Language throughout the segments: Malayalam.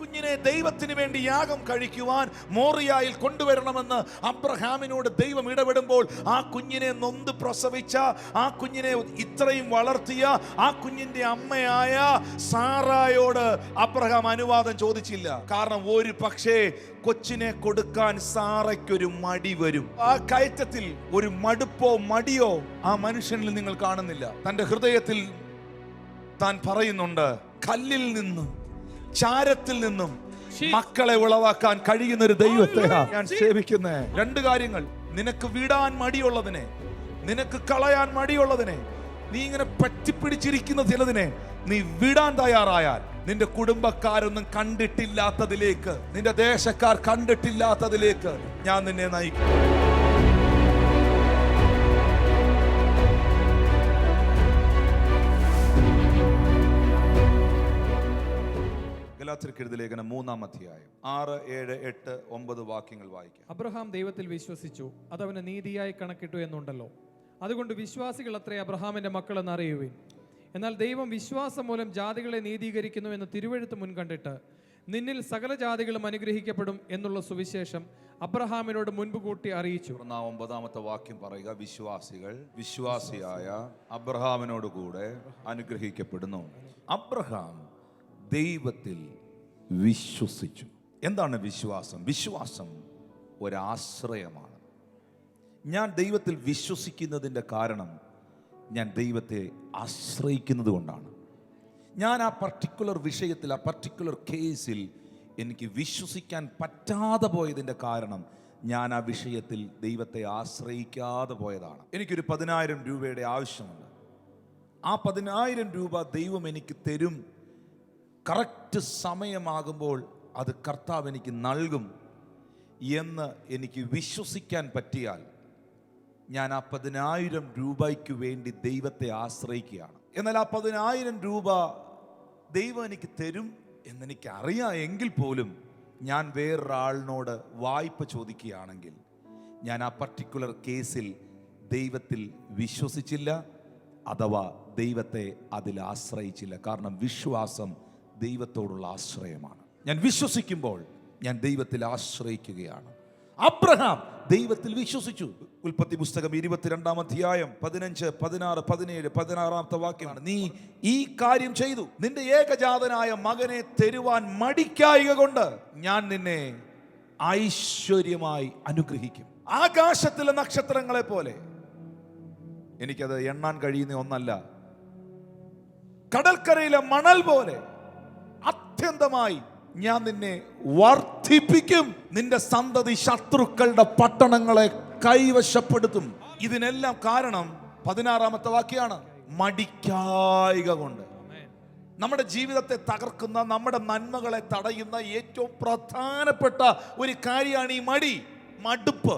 കുഞ്ഞിനെ ദൈവത്തിന് വേണ്ടി യാഗം കഴിക്കുവാൻ മോറിയായിൽ കൊണ്ടുവരണമെന്ന് അബ്രഹാമിനോട് ദൈവം ഇടപെടുമ്പോൾ ആ കുഞ്ഞിനെ നൊന്ത് പ്രസവിച്ച ആ കുഞ്ഞിനെ ഇത്രയും വളർത്തിയ ആ കുഞ്ഞിന്റെ അമ്മയായ സാറായോട് അബ്രഹാം അനുവാദം ചോദിച്ചില്ല. കാരണം ഒരു പക്ഷേ കൊച്ചിനെ കൊടുക്കാൻ സാറയ്ക്കൊരു മടി വരും. ആ കയറ്റത്തിൽ ഒരു മടുപ്പോ മടിയോ ആ മനുഷ്യനിൽ നിങ്ങൾ കാണുന്നില്ല. തന്റെ ഹൃദയത്തിൽ താൻ പറയുന്നുണ്ട് കല്ലിൽ നിന്നും ചാരത്തിൽ നിന്നും മക്കളെ ഉളവാക്കാൻ കഴിയുന്ന ഒരു ദൈവത്തെ ഞാൻ സേവിക്കുന്നേ രണ്ട് കാര്യങ്ങൾ. നിനക്ക് വിടാൻ മടിയുള്ളതിനെ. നിനക്ക് കളയാൻ മടിയുള്ളതിനെ. നീ ഇങ്ങനെ പറ്റിപ്പിടിച്ചിരിക്കുന്ന ചിലതിനെ നീ വിടാൻ തയ്യാറായാൽ നിന്റെ കുടുംബക്കാരൊന്നും കണ്ടിട്ടില്ലാത്തതിലേക്ക് നിന്റെ ദേശക്കാർ കണ്ടിട്ടില്ലാത്തതിലേക്ക് ഞാൻ നിന്നെ നയിക്കും. ഗലാത്തിർക്കെഴുതി ലേഖനം മൂന്നാം അധ്യായം. ആറ് ഏഴ് എട്ട് ഒമ്പത് വാക്യങ്ങൾ വായിക്കാം. അബ്രഹാം ദൈവത്തിൽ വിശ്വസിച്ചു. അതവന് നീതിയായി കണക്കിട്ടു എന്നുണ്ടല്ലോ. അതുകൊണ്ട് വിശ്വാസികൾ അത്രേ അബ്രഹാമിന്റെ മക്കളെന്ന് അറിയുവിൻ. എന്നാൽ ദൈവം വിശ്വാസം മൂലം ജാതികളെ നീതീകരിക്കുന്നു എന്ന് തിരുവഴുത്ത് മുൻകണ്ടിട്ട് നിന്നിൽ സകല ജാതികളും അനുഗ്രഹിക്കപ്പെടും എന്നുള്ള സുവിശേഷം അബ്രഹാമിനോട് മുൻപ് കൂട്ടി അറിയിച്ചു. ഒമ്പതാമത്തെ വാക്യം പറയുക വിശ്വാസികൾ വിശ്വാസിയായ അബ്രഹാമിനോട് കൂടെ അനുഗ്രഹിക്കപ്പെടുന്നു. അബ്രഹാം ദൈവത്തിൽ വിശ്വസിച്ചു. എന്താണ് വിശ്വാസം? വിശ്വാസം ഒരാശ്രയമാണ്. ഞാൻ ദൈവത്തിൽ വിശ്വസിക്കുന്നതിന്റെ കാരണം ഞാൻ ദൈവത്തെ ആശ്രയിക്കുന്നത് കൊണ്ടാണ്. ഞാൻ ആ പർട്ടിക്കുലർ വിഷയത്തിൽ ആ പർട്ടിക്കുലർ കേസിൽ എനിക്ക് വിശ്വസിക്കാൻ പറ്റാതെ പോയതിന്റെ കാരണം ഞാൻ ആ വിഷയത്തിൽ ദൈവത്തെ ആശ്രയിക്കാതെ പോയതാണ്. എനിക്കൊരു പതിനായിരം രൂപയുടെ ആവശ്യമുണ്ട്. ആ പതിനായിരം രൂപ ദൈവം എനിക്ക് തരും കറക്റ്റ് സമയമാകുമ്പോൾ അത് കർത്താവ് എനിക്ക് നൽകും എന്ന് എനിക്ക് വിശ്വസിക്കാൻ പറ്റിയാൽ ഞാൻ ആ പതിനായിരം രൂപയ്ക്ക് വേണ്ടി ദൈവത്തെ ആശ്രയിക്കുകയാണ്. എന്നാൽ ആ പതിനായിരം രൂപ ദൈവം എനിക്ക് തരും എന്നെനിക്ക് അറിയാം എങ്കിൽ പോലും ഞാൻ വേറൊരാളിനോട് വായ്പ ചോദിക്കുകയാണെങ്കിൽ ഞാൻ ആ പർട്ടിക്കുലർ കേസിൽ ദൈവത്തിൽ വിശ്വസിച്ചില്ല അഥവാ ദൈവത്തെ അതിൽ ആശ്രയിച്ചില്ല. കാരണം വിശ്വാസം ദൈവത്തോടുള്ള ആശ്രയമാണ്. ഞാൻ വിശ്വസിക്കുമ്പോൾ ഞാൻ ദൈവത്തിൽ ആശ്രയിക്കുകയാണ്. അബ്രഹാം ദൈവത്തിൽ വിശ്വസിച്ചു. ഉൽപ്പത്തി പുസ്തകം ഇരുപത്തിരണ്ടാം അധ്യായം പതിനഞ്ച് പതിനാറ് പതിനേഴ് പതിനാറാമത്തെ വാക്യമാണ്. നീ ഈ കാര്യം ചെയ്തു. നിന്റെ ഏകജാതനായ മകനെ തരുവാൻ മടിക്കായിക കൊണ്ട് ഞാൻ നിന്നെ ഐശ്വര്യമായി അനുഗ്രഹിക്കും. ആകാശത്തിലെ നക്ഷത്രങ്ങളെ പോലെ. എനിക്കത് എണ്ണാൻ കഴിയുന്ന ഒന്നല്ല. കടൽക്കരയിലെ മണൽ പോലെ. അത്യന്തമായി ഞാൻ നിന്നെ വർദ്ധിപ്പിക്കും. നിന്റെ സന്തതി ശത്രുക്കളുടെ പട്ടണങ്ങളെ കൈവശപ്പെടുത്തും. ഇതിനെല്ലാം കാരണം പതിനാറാമത്തെ വാക്യാണ് മടിക്കായിക കൊണ്ട്. നമ്മുടെ ജീവിതത്തെ തകർക്കുന്ന നമ്മുടെ നന്മകളെ തടയുന്ന ഏറ്റവും പ്രധാനപ്പെട്ട ഒരു കാര്യമാണ് ഈ മടി മടുപ്പ്.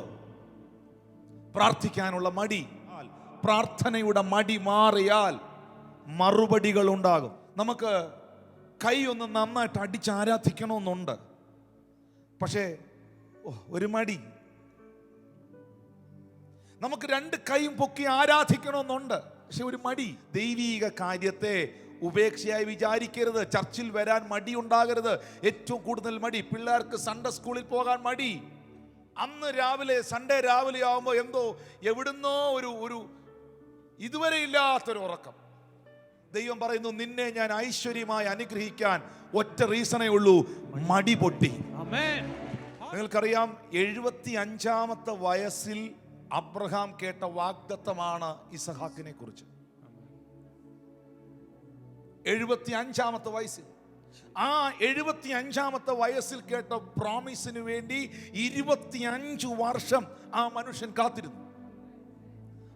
പ്രാർത്ഥിക്കാനുള്ള മടി. പ്രാർത്ഥനയുടെ മടി മാറിയാൽ മറുപടികൾ ഉണ്ടാകും നമുക്ക് കൈ ഒന്ന് നന്നായിട്ട് അടിച്ച് ആരാധിക്കണമെന്നുണ്ട് പക്ഷേ ഒരു മടി. നമുക്ക് രണ്ട് കൈയും പൊക്കി ആരാധിക്കണമെന്നുണ്ട്. പക്ഷെ ഒരു മടി. ദൈവീക കാര്യത്തെ ഉപേക്ഷയായി വിചാരിക്കരുത്. ചർച്ചിൽ വരാൻ മടി ഉണ്ടാകരുത് ഏറ്റവും കൂടുതൽ മടി. പിള്ളേർക്ക് സൺഡേ സ്കൂളിൽ പോകാൻ മടി. അന്ന് രാവിലെ സൺഡേ രാവിലെ ആകുമ്പോൾ എന്തോ എവിടുന്നോ ഒരു ഒരു ഇതുവരെ ഇല്ലാത്തൊരു ഉറക്കം. ദൈവം പറയുന്നു നിന്നെ ഞാൻ ഐശ്വര്യമായി അനുഗ്രഹിക്കാൻ ഒറ്റ റീസണേ ഉള്ളൂ മടി പൊട്ടി. നിങ്ങൾക്കറിയാം എഴുപത്തി അഞ്ചാമത്തെ വയസ്സിൽ അബ്രഹാം കേട്ട വാഗ്ദത്തമാണ് ഇസഹാക്കിനെ കുറിച്ച്. എഴുപത്തി അഞ്ചാമത്തെ വയസ്സിൽ. ആ എഴുപത്തി അഞ്ചാമത്തെ വയസ്സിൽ കേട്ട പ്രോമിസിന് വേണ്ടി ഇരുപത്തിയഞ്ച് വർഷം ആ മനുഷ്യൻ കാത്തിരുന്നു.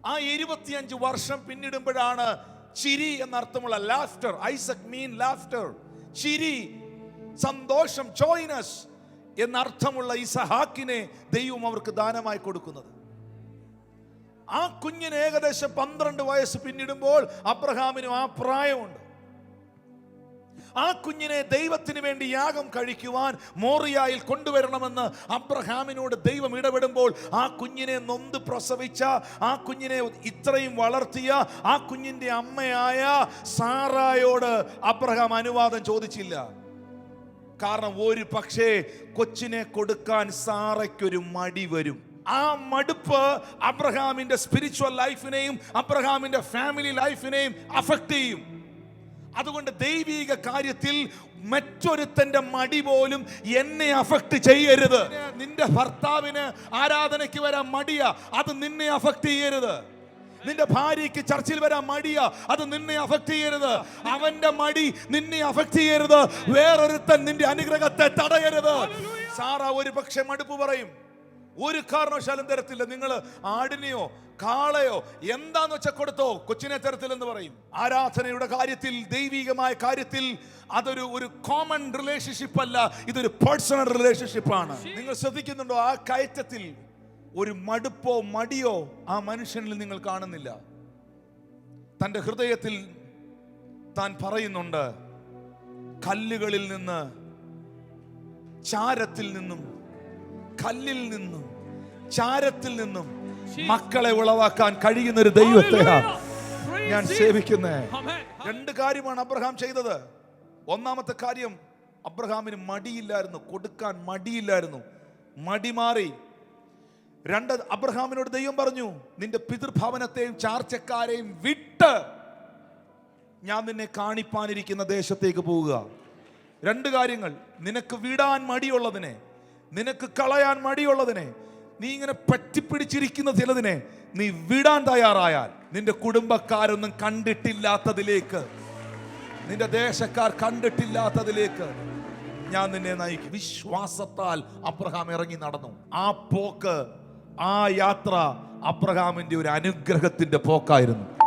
ആ ഇരുപത്തിയഞ്ച് വർഷം പിന്നിടുമ്പോഴാണ് ചിരി എന്ന അർത്ഥമുള്ള ലാഫ്റ്റർ ഐസക് മീൻ ലാഫ്റ്റർ ചിരി സന്തോഷം ജോയിനസ് എന്നർത്ഥമുള്ള ഇസഹാക്കിനെ ദൈവം അവർക്ക് ദാനമായി കൊടുക്കുന്നത്. ആ കുഞ്ഞിന് ഏകദേശം പന്ത്രണ്ട് വയസ്സ് പിന്നിടുമ്പോൾ അബ്രഹാമിനും ആ പ്രായമുണ്ട്. ആ കുഞ്ഞിനെ ദൈവത്തിന് വേണ്ടി യാഗം കഴിക്കുവാൻ മോറിയായിൽ കൊണ്ടുവരണമെന്ന് അബ്രഹാമിനോട് ദൈവം ഇടപെടുമ്പോൾ ആ കുഞ്ഞിനെ നൊന്ത് പ്രസവിച്ച ആ കുഞ്ഞിനെ ഇത്രയും വളർത്തിയ ആ കുഞ്ഞിന്റെ അമ്മയായ സാറായോട് അബ്രഹാം അനുവാദം ചോദിച്ചില്ല. കാരണം ഒരു പക്ഷേ കൊച്ചിനെ കൊടുക്കാൻ സാറയ്ക്കൊരു മടി വരും. ആ മടുപ്പ് അബ്രഹാമിന്റെ സ്പിരിച്വൽ ലൈഫിനെയും അബ്രഹാമിന്റെ ഫാമിലി ലൈഫിനെയും അഫക്റ്റ് ചെയ്യും. അതുകൊണ്ട് ദൈവീക കാര്യത്തിൽ മറ്റൊരുത്തന്റെ മടി പോലും എന്നെ അഫക്ട് ചെയ്യരുത്. നിന്റെ ഭർത്താവിന് ആരാധനയ്ക്ക് വരാൻ മടിയാ അത് നിന്നെ അഫക്ട് ചെയ്യരുത്. നിന്റെ ഭാര്യയ്ക്ക് ചർച്ചിൽ വരാൻ മടിയാ അത് നിന്നെ അഫക്ട് ചെയ്യരുത്. അവന്റെ മടി നിന്നെ അഫക്ട് ചെയ്യരുത്. വേറൊരുത്തൻ നിന്റെ അനുഗ്രഹത്തെ തടയരുത്. സാറ ഒരു പക്ഷെ മടുപ്പ് പറയും. ഒരു കാരണവശാലും തരത്തില്ല. നിങ്ങൾ ആടിനെയോ കാളയോ എന്താന്ന് വെച്ചാൽ കൊടുത്തോ? കൊച്ചിനെ തരത്തിൽ എന്ന് പറയും. ആരാധനയുടെ കാര്യത്തിൽ ദൈവികമായ കാര്യത്തിൽ അതൊരു ഒരു കോമൺ റിലേഷൻഷിപ്പ് അല്ല. ഇതൊരു പേഴ്സണൽ റിലേഷൻഷിപ്പ് ആണ്. നിങ്ങൾ ശ്രദ്ധിക്കുന്നുണ്ടോ? ആ കയറ്റത്തിൽ ഒരു മടുപ്പോ മടിയോ ആ മനുഷ്യനിൽ നിങ്ങൾ കാണുന്നില്ല. തന്റെ ഹൃദയത്തിൽ താൻ പറയുന്നുണ്ട് കല്ലുകളിൽ നിന്ന് ചാരത്തിൽ നിന്നും കല്ലിൽ നിന്നും ചാരത്തിൽ നിന്നും മക്കളെ ഉളവാക്കാൻ കഴിയുന്ന ഒരു ദൈവത്തെയാണ് ഞാൻ സേവിക്കുന്നേ. രണ്ട് കാര്യമാണ് അബ്രഹാം ചെയ്തത്. ഒന്നാമത്തെ കാര്യം അബ്രഹാമിന് മടിയില്ലായിരുന്നു. കൊടുക്കാൻ മടിയില്ലായിരുന്നു. മടി മാറി. രണ്ട് അബ്രഹാമിനോട് ദൈവം പറഞ്ഞു നിന്റെ പിതൃഭവനത്തെയും ചാർച്ചക്കാരെയും വിട്ട് ഞാൻ നിന്നെ കാണിപ്പാനിരിക്കുന്ന ദേശത്തേക്ക് പോവുക. രണ്ട് കാര്യങ്ങൾ. നിനക്ക് വിടാൻ മടിയുള്ളതിനെ നിനക്ക് കളയാൻ മടിയുള്ളതിനെ നീ ഇങ്ങനെ പറ്റിപ്പിടിച്ചിരിക്കുന്ന ചിലതിനെ നീ വിടാൻ തയ്യാറായാൽ നിന്റെ കുടുംബക്കാരൊന്നും കണ്ടിട്ടില്ലാത്തതിലേക്ക് നിന്റെ ദേശക്കാർ കണ്ടിട്ടില്ലാത്തതിലേക്ക് ഞാൻ നിന്നെ നയിക്കും. വിശ്വാസത്താൽ അബ്രഹാം ഇറങ്ങി നടന്നു. ആ പോക്ക് ആ യാത്ര അബ്രഹാമിന്റെ ഒരു അനുഗ്രഹത്തിന്റെ പോക്കായിരുന്നു.